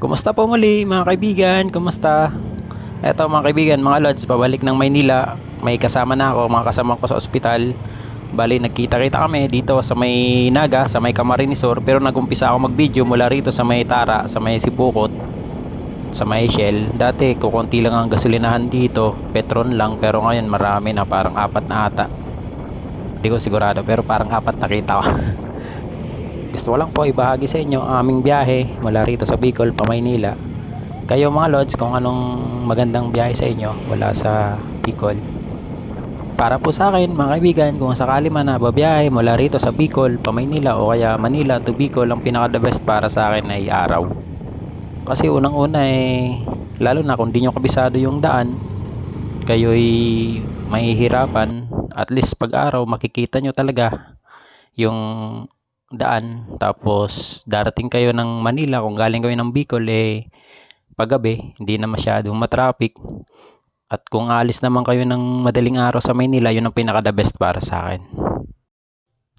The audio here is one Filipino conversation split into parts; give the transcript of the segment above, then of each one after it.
Kumusta po muli mga kaibigan? Kumusta? Eto mga kaibigan, mga lods, pabalik ng Maynila. May kasama na ako, mga kasama ko sa ospital. Bali, nagkita-kita kami dito sa may Naga, sa may Camarinesor. Pero nagumpisa ako mag-video mula rito sa may Tara, sa may Sipukot, sa may Shell. Dati, kukunti lang ang gasolinahan dito. Petron lang, pero ngayon marami na, parang apat na ata. Hindi ko sigurado, pero parang apat nakita ko. Gusto ko lang po ibahagi sa inyo ang aming biyahe mula rito sa Bicol pa Maynila. Kayo mga lods kung anong magandang biyahe sa inyo mula sa Bicol. Para po sa akin mga kaibigan kung sakali man na babiyahe mula rito sa Bicol pa Maynila o kaya Manila to Bicol ang pinaka the best para sa akin ay araw. Kasi unang una eh lalo na kung di nyo kabisado yung daan kayo'y mahihirapan at least pag araw makikita nyo talaga yung daan. Tapos darating kayo ng Manila. Kung galing kayo ng Bicol eh paggabi hindi na masyadong matraffic. At kung alis naman kayo ng madaling araw sa Maynila yun ang pinaka the best para sa akin.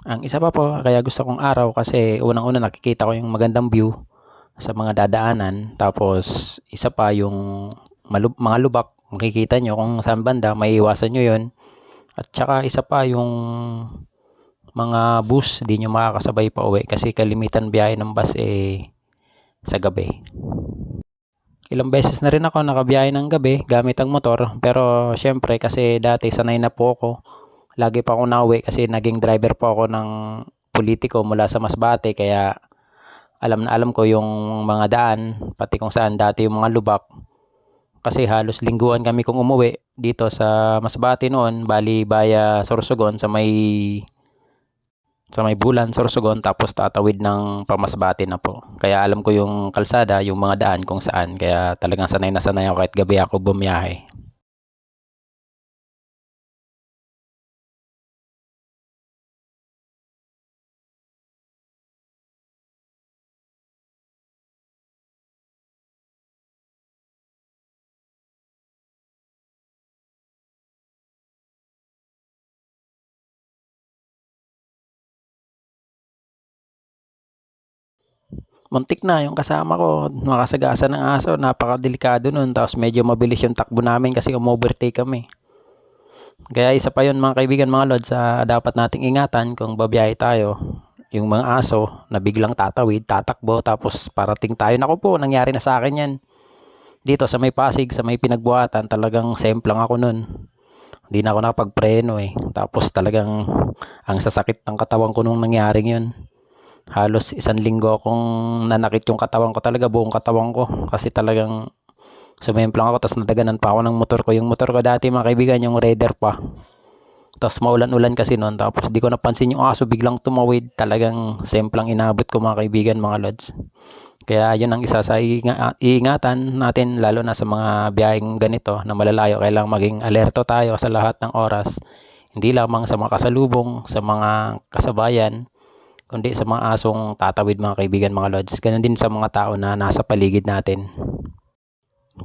Ang isa pa po kaya gusto kong araw kasi unang una nakikita ko yung magandang view sa mga dadaanan. Tapos isa pa yung malub- mga lubak. Makikita nyo kung saan banda may iwasan nyo yun. At saka isa pa yung mga bus, di nyo makakasabay pa uwi kasi kalimitan biyahe ng bus eh sa gabi. Ilang beses na rin ako nakabiyahe ng gabi gamit ang motor pero syempre kasi dati sanay na po ako. Lagi pa ako nauwi kasi naging driver po ako ng politiko mula sa Masbate kaya alam na alam ko yung mga daan pati kung saan dati yung mga lubak kasi halos lingguan kami kung umuwi dito sa Masbate noon bali baya Sorsogon sa may sa may bulan, Sorsogon, tapos tatawid ng pamasbate na po. Kaya alam ko yung kalsada, yung mga daan kung saan. Kaya talagang sanay na sanay ako kahit gabi ako bumiyahe. Muntik na yung kasama ko, makasagasa ng aso, napakadelikado nun. Tapos medyo mabilis yung takbo namin kasi umovertake kami. Kaya isa pa yun mga kaibigan, mga lods, sa dapat nating ingatan kung babiyahe tayo. Yung mga aso na biglang tatawid, tatakbo, tapos parating tayo. Naku po, nangyari na sa akin yan. Dito sa may Pasig, sa may pinagbuhatan, talagang semplang ako nun. Hindi na ako nakapagpreno eh. Tapos talagang ang sasakit ng katawan ko nung nangyaring yun halos isang linggo akong nanakit yung katawan ko talaga buong katawan ko. Kasi talagang sumemplang ako tapos nadaganan pa ako ng motor ko. Yung motor ko dati mga kaibigan yung Raider pa. Tapos maulan-ulan kasi noon tapos di ko napansin yung aso biglang tumawid talagang semplang inabot ko mga kaibigan mga lods. Kaya yun ang isa sa iinga- iingatan natin lalo na sa mga biyaheng ganito na malalayo kailangang maging alerto tayo sa lahat ng oras. Hindi lamang sa mga kasalubong sa mga kasabayan kundi sa mga asong tatawid mga kaibigan mga lods. Ganun din sa mga tao na nasa paligid natin.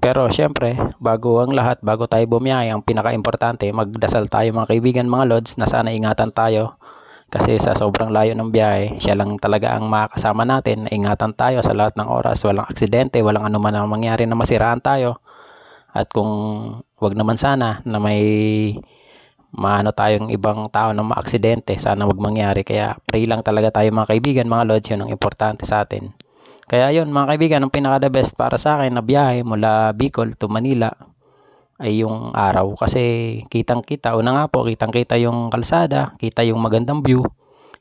Pero syempre, bago ang lahat, bago tayo bumiyahe, ang pinaka-importante, magdasal tayo mga kaibigan mga lods na sana ingatan tayo. Kasi sa sobrang layo ng biyahe, siya lang talaga ang makakasama natin na ingatan tayo sa lahat ng oras. Walang aksidente, walang anuman ang mangyari na masiraan tayo. At kung wag naman sana na may maano tayong ibang tao na maaksidente. Sana wag mangyari. Kaya pray lang talaga tayo mga kaibigan, mga lods. Yun ang importante sa atin. Kaya yun mga kaibigan, ang pinaka the best para sa akin na biyahe mula Bicol to Manila ay yung araw kasi kitang kita una nga po kitang kita yung kalsada kita yung magandang view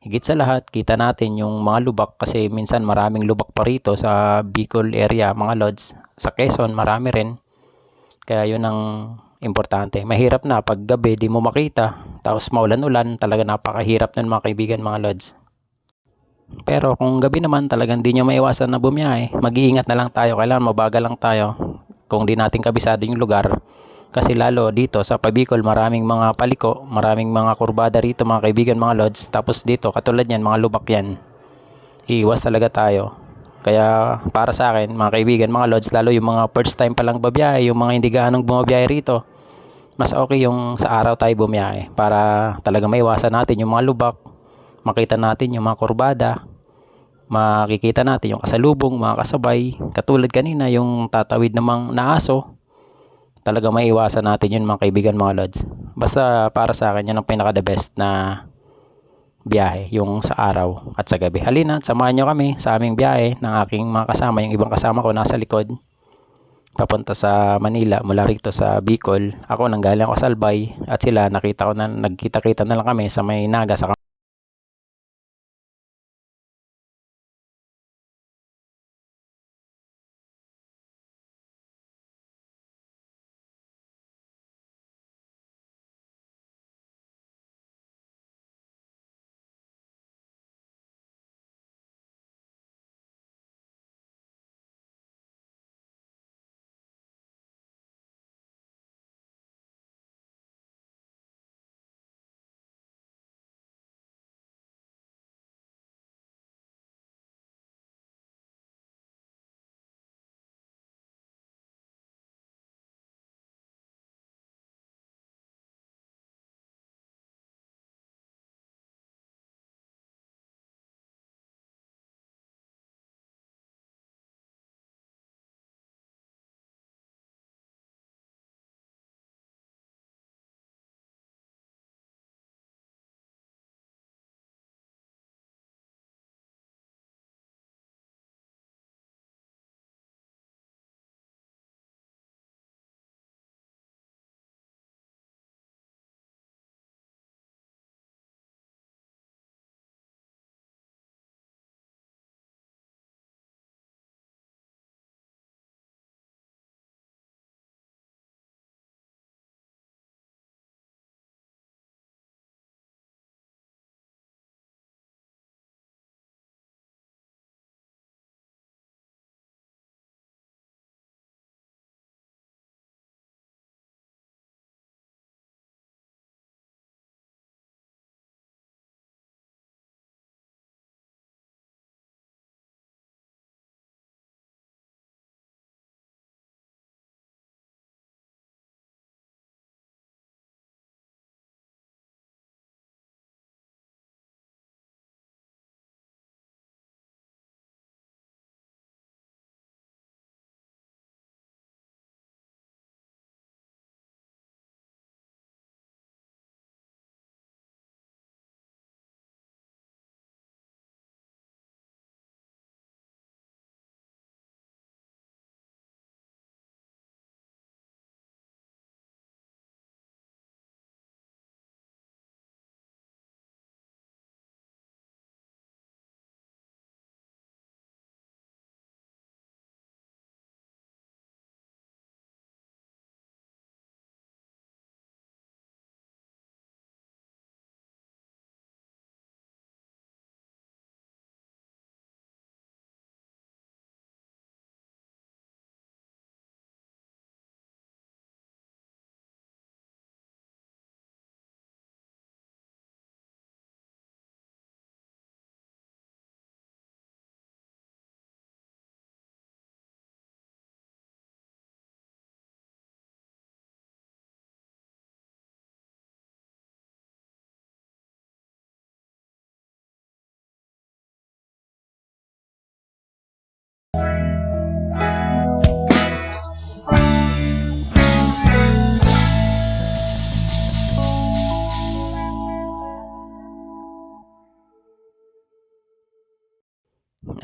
higit sa lahat kita natin yung mga lubak kasi minsan maraming lubak pa rito sa Bicol area mga lodge sa Quezon marami rin kaya yun ang importante. Mahirap na pag gabi di mo makita, tapos maulan-ulan, talaga napakahirap nun mga kaibigan, mga lods. Pero kung gabi naman talagang di nyo maiwasan na bumiyahe, mag-iingat na lang tayo, kailangan mabagal lang tayo kung di natin kabisado yung lugar. Kasi lalo dito sa Pabicol maraming mga paliko, maraming mga kurbada rito mga kaibigan, mga lods. Tapos dito katulad yan, mga lubak yan. Iwas talaga tayo. Kaya para sa akin, mga kaibigan, mga lods, lalo yung mga first time pa lang babiyahe, yung mga hindi gaanong bumabiyahe rito, mas okay yung sa araw tayo bumiyahe para talaga maiwasan natin yung mga lubak, makita natin yung mga kurbada, makikita natin yung kasalubong, mga kasabay. Katulad kanina, yung tatawid namang na aso, talaga maiwasan natin yun mga kaibigan, mga lods. Basta para sa akin, yan ang pinaka the best na biyahe, yung sa araw at sa gabi. Halina, samahan nyo kami sa aming biyahe ng aking mga kasama. Yung ibang kasama ko nasa likod papunta sa Manila mula rito sa Bicol. Ako nanggaling ako sa Albay at sila nakita ko na nagkita-kita na lang kami sa may Naga sa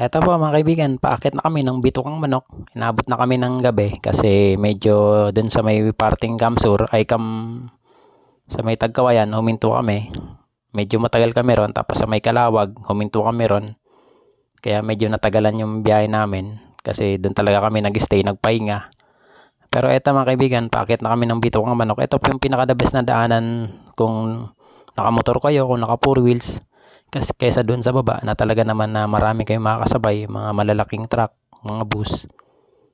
Eto po mga kaibigan, paakit na kami ng bitukang manok. Inabot na kami ng gabi kasi medyo dun sa may parting Kamsur ay kam sa may Tagkawayan huminto kami. Medyo matagal kami ron tapos sa may Kalawag huminto kami ron. Kaya medyo natagalan yung biyahe namin kasi dun talaga kami nag-stay, nagpahinga. Pero eto mga kaibigan, paakit na kami ng bitukang manok. Ito po yung pinaka the best na daanan kung nakamotor kayo, kung naka four wheels kasi kaysa doon sa baba na talaga naman na marami kayong makakasabay, mga malalaking truck, mga bus.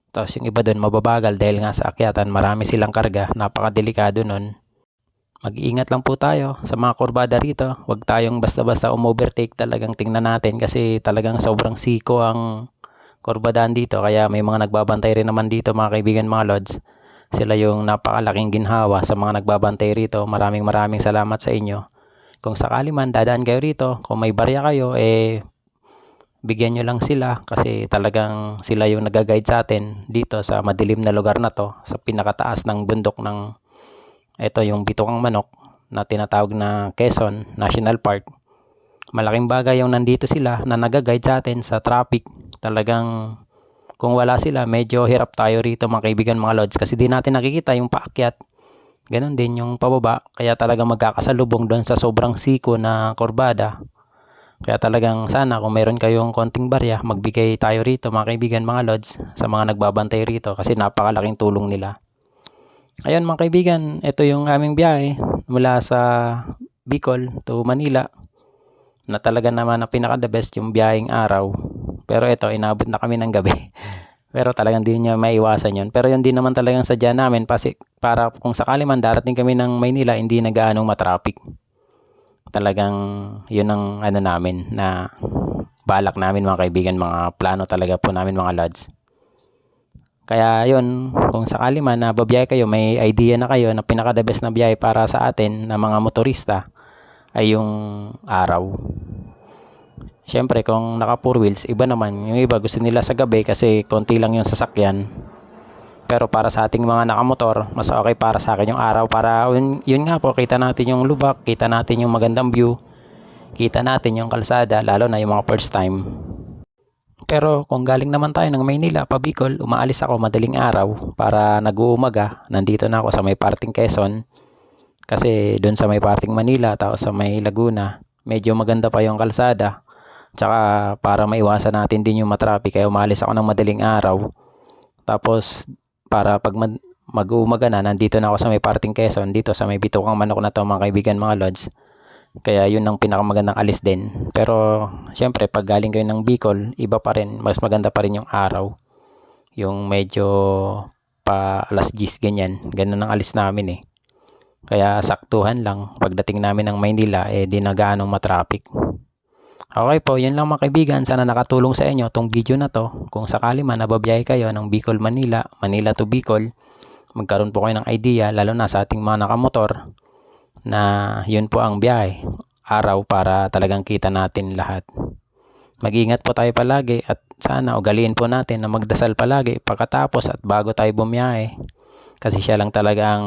Tapos yung iba doon mababagal dahil nga sa akyatan marami silang karga, napakadelikado nun. Mag-iingat lang po tayo sa mga kurbada rito. Huwag tayong basta-basta umovertake talagang tingnan natin kasi talagang sobrang siko ang kurbadaan dito. Kaya may mga nagbabantay rin naman dito mga kaibigan mga lods. Sila yung napakalaking ginhawa sa mga nagbabantay rito. Maraming maraming salamat sa inyo. Kung sakali man dadaan kayo rito, kung may barya kayo, eh bigyan nyo lang sila kasi talagang sila yung nag-guide sa atin dito sa madilim na lugar na to sa pinakataas ng bundok ng ito yung Bitukang Manok na tinatawag na Quezon National Park. Malaking bagay yung nandito sila na nag-guide sa atin sa traffic. Talagang kung wala sila medyo hirap tayo rito mga kaibigan mga lods kasi di natin nakikita yung paakyat ganun din yung pababa kaya talagang magkakasalubong doon sa sobrang siko na kurbada kaya talagang sana kung meron kayong konting barya, magbigay tayo rito mga kaibigan, mga lods, sa mga nagbabantay rito kasi napakalaking tulong nila. Ayun mga kaibigan, ito yung aming biyahe mula sa Bicol to Manila na talaga naman ang pinaka the best yung biyaheng araw. Pero ito, inabot na kami ng gabi. Pero talagang di niya maiwasan yun. Pero yun din naman talagang sadya namin kasi para kung sakali man darating kami ng Maynila, hindi na gaanong matraffic talagang yun ang ano namin na balak namin mga kaibigan, mga plano talaga po namin mga lads. Kaya yun, kung sakali man na babiyahe kayo, may idea na kayo na pinaka the best na biyahe para sa atin na mga motorista ay yung araw. Siyempre kung naka four wheels, iba naman. Yung iba gusto nila sa gabi kasi konti lang yung sasakyan. Pero para sa ating mga nakamotor, mas okay para sa akin yung araw para yun, yun nga po, kita natin yung lubak, kita natin yung magandang view, kita natin yung kalsada, lalo na yung mga first time. Pero kung galing naman tayo ng Maynila, pa Bicol, umaalis ako madaling araw para nag-uumaga. Nandito na ako sa may parting Quezon. Kasi doon sa may parting Manila, tapos sa may Laguna, medyo maganda pa yung kalsada. Tsaka para maiwasan natin din yung matraffic, kaya umaalis ako ng madaling araw. Tapos para pag mag, mag-uumaga na, nandito na ako sa may parting Quezon, dito sa may bitukang manok na to mga kaibigan, mga lods. Kaya yun ang pinakamagandang alis din. Pero syempre pag galing kayo ng Bicol, iba pa rin, mas maganda pa rin yung araw. Yung medyo pa alas 10 ganyan. Ganun ang alis namin eh. Kaya saktuhan lang pagdating namin ng Maynila eh di na gaanong matraffic. Okay po, yun lang mga kaibigan. Sana nakatulong sa inyo tong video na to. Kung sakali man nababiyahe kayo ng Bicol, Manila, Manila to Bicol, magkaroon po kayo ng idea, lalo na sa ating mga nakamotor, na yun po ang biyahe. Araw para talagang kita natin lahat. Mag-ingat po tayo palagi at sana ugaliin po natin na magdasal palagi pagkatapos at bago tayo bumiyahe. Kasi siya lang talaga ang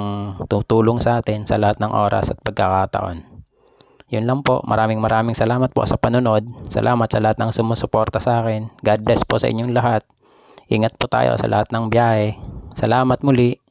tutulong sa atin sa lahat ng oras at pagkakataon. Yun lang po. Maraming maraming salamat po sa panonood. Salamat sa lahat ng sumusuporta sa akin. God bless po sa inyong lahat. Ingat po tayo sa lahat ng biyahe. Salamat muli.